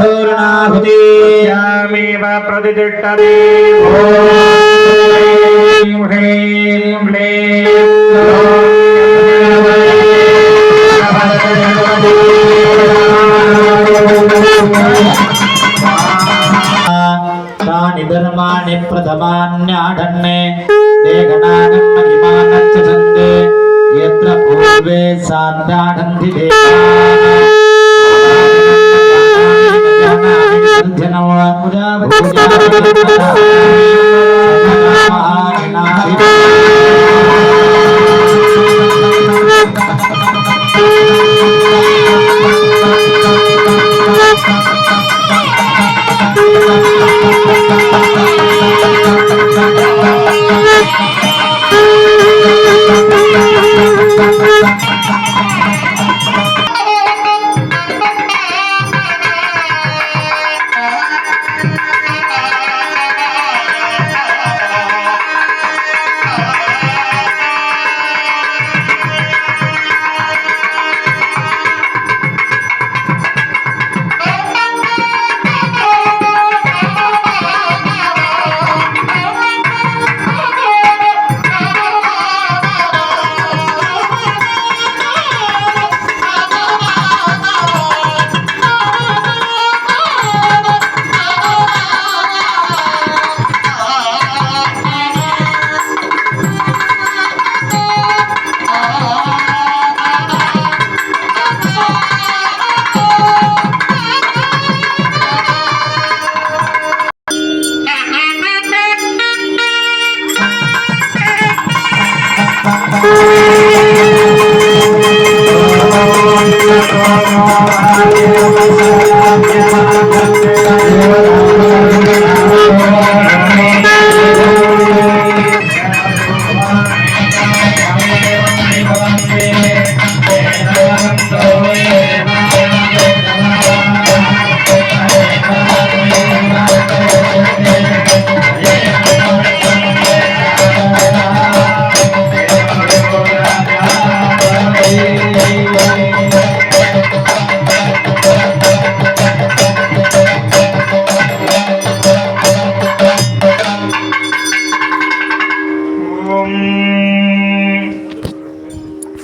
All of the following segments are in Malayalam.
ഹൃണാഹുതീരാമേവ പ്രതിതിഷ്ടതേ ह्रीं ह्लीं ധർമാണി പ്രഥമാന്യാടണ്ണേ ദേഹനാനം മഹിമാനം ചന്ദേ യത്ര പൂർവേ സാന്താടന്തി ദേവാ पूजा Thank you.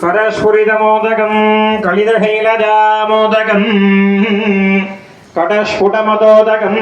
करस्फुरितमोदकम् कलितशैलजामोदकम् कटस्फुटमदोदकम्